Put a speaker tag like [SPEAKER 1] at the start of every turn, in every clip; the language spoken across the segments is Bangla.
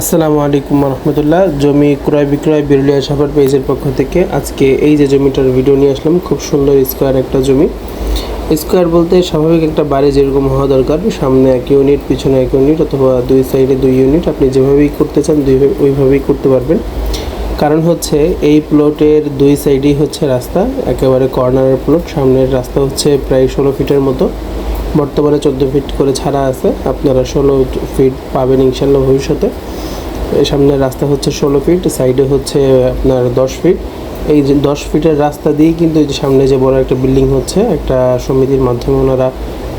[SPEAKER 1] আসসালামু আলাইকুম রহমতুল্লাহ। জমি ক্রয় বিক্রয় বিরুলিয়া সাভার পেজের পক্ষ থেকে আজকে এই যে জমিটার ভিডিও নিয়ে আসলাম, খুব সুন্দর স্কোয়ার একটা জমি। স্কোয়ার বলতে স্বাভাবিক একটা বাড়ি যেরকম হওয়া দরকার, সামনে এক ইউনিট পিছনে এক ইউনিট অথবা দুই সাইডে দুই ইউনিট আপনি যেভাবেই করতে চান দুই ওইভাবেই করতে পারবেন। কারণ হচ্ছে এই প্লটের দুই সাইডেই হচ্ছে রাস্তা, একেবারে কর্নারের প্লট সামনের রাস্তা হচ্ছে প্রায় ষোলো ফিটের মতো। বর্তমানে চোদ্দ ফিট করে ছাড়া আছে। আপনারা ষোলো ফিট পাবেন ইনশাল্লাহ ভবিষ্যতে। সামনের রাস্তা হচ্ছে ষোলো ফিট সাইডে হচ্ছে আপনার দশ ফিট এই যে দশ ফিটের রাস্তা দিয়েই কিন্তু এই যে সামনে যে বড় একটা বিল্ডিং হচ্ছে, একটা সমিতির মাধ্যমে ওনারা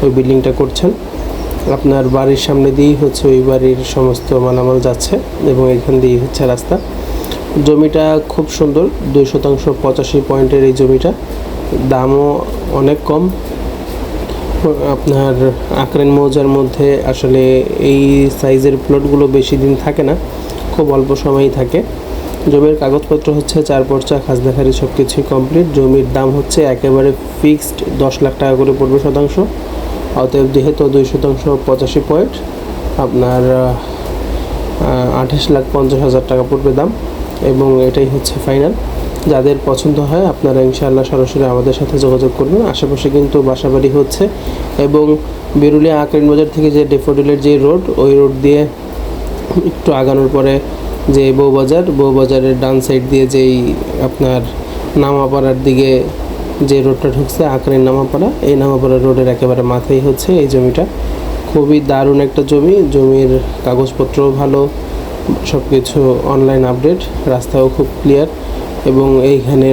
[SPEAKER 1] ওই বিল্ডিংটা করছেন। আপনার বাড়ির সামনে দিয়েই হচ্ছে ওই বাড়ির সমস্ত মালামাল যাচ্ছে এবং এখান দিয়েই হচ্ছে রাস্তা। জমিটা খুব সুন্দর, দুই শতাংশ পঁচাশি পয়েন্টের এই জমিটা। দামও অনেক কম। আপনার আক্রেন মৌজার মধ্যে আসলে এই সাইজের প্লটগুলো বেশি দিন থাকে না, খুব অল্প সময়ই থাকে। জমির কাগজপত্র হচ্ছে চার পর্চা খাজনাখারি সব কিছুই কমপ্লিট জমির দাম হচ্ছে একেবারে ফিক্সড দশ লাখ টাকা করে পড়বে শতাংশ। অতএব যেহেতু দুই শতাংশ পঁচাশি পয়েন্ট আপনার আঠাশ লাখ পঞ্চাশ হাজার টাকা পড়বে দাম এবং এটাই হচ্ছে ফাইনাল যাদের পছন্দ হয়, আপনারা ইনশাআল্লাহ সরাসরি আমাদের সাথে যোগাযোগ করবেন। আশেপাশে কিন্তু বাসাবাড়ি হচ্ছে এবং বেরুলিয়া আকারিন বাজার থেকে যে ডেফোডিলের যে রোড, ওই রোড দিয়ে একটু আগানোর পরে যে বউবাজার বউবাজারের ডান সাইড দিয়ে যেই আপনার নামাপাড়ার দিকে যে রোডটা ঢুকছে, আকারিন নামাপাড়া, এই নামাপাড়া রোডের একেবারে মাথায় হচ্ছে এই জমিটা। খুবই দারুণ একটা জমি, জমির কাগজপত্রও ভালো সব কিছু অনলাইন আপডেট রাস্তাও খুব ক্লিয়ার এবং এইখানে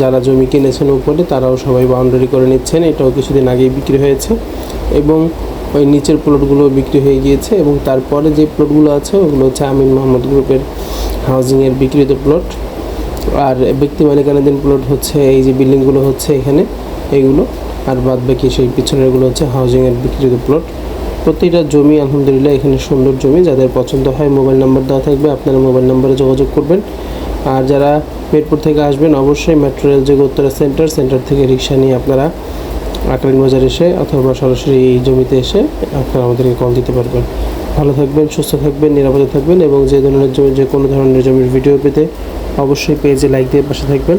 [SPEAKER 1] যারা জমি কিনেছেন উপরে, তারাও সবাই বাউন্ডারি করে নিচ্ছেন। এটাও কিছুদিন আগেই বিক্রি হয়েছে এবং ওই নিচের প্লটগুলো বিক্রি হয়ে গিয়েছে এবং তারপরে যে প্লটগুলো আছে, ওগুলো হচ্ছে আমিন মোহাম্মদ গ্রুপের হাউজিংয়ের বিক্রিত প্লট আর ব্যক্তি মালিকানাধীন প্লট হচ্ছে, এই যে বিল্ডিংগুলো হচ্ছে এখানে এইগুলো আর বাদ বাকি সেই পিছনেরগুলো হচ্ছে হাউজিংয়ের বিক্রিত প্লট প্রতিটা জমি, আলহামদুলিল্লাহ, এখানে সুন্দর জমি। যাদের পছন্দ হয়, মোবাইল নাম্বার দেওয়া থাকবে, আপনারা মোবাইল নাম্বারে যোগাযোগ করবেন। আর যারা মিরপুর থেকে আসবেন, অবশ্যই মেট্রো রেল যে উত্তরা সেন্টার সেন্টার থেকে রিক্সা নিয়ে আপনারা আকরাইন বাজার এসে অথবা সরাসরি এই জমিতে এসে আপনারা আমাদেরকে কল দিতে পারবেন। ভালো থাকবেন, সুস্থ থাকবেন, নিরাপদে থাকবেন এবং যে ধরনের জমি, যে কোনো ধরনের জমির ভিডিও পেতে অবশ্যই পেজে লাইক দিয়ে পাশে থাকবেন।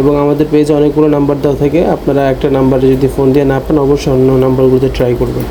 [SPEAKER 1] এবং আমাদের পেজে অনেকগুলো নাম্বার দেওয়া থাকে, আপনারা একটা নাম্বারে যদি ফোন দিয়ে না পান, অবশ্যই অন্য নাম্বারগুলোতে ট্রাই করবেন।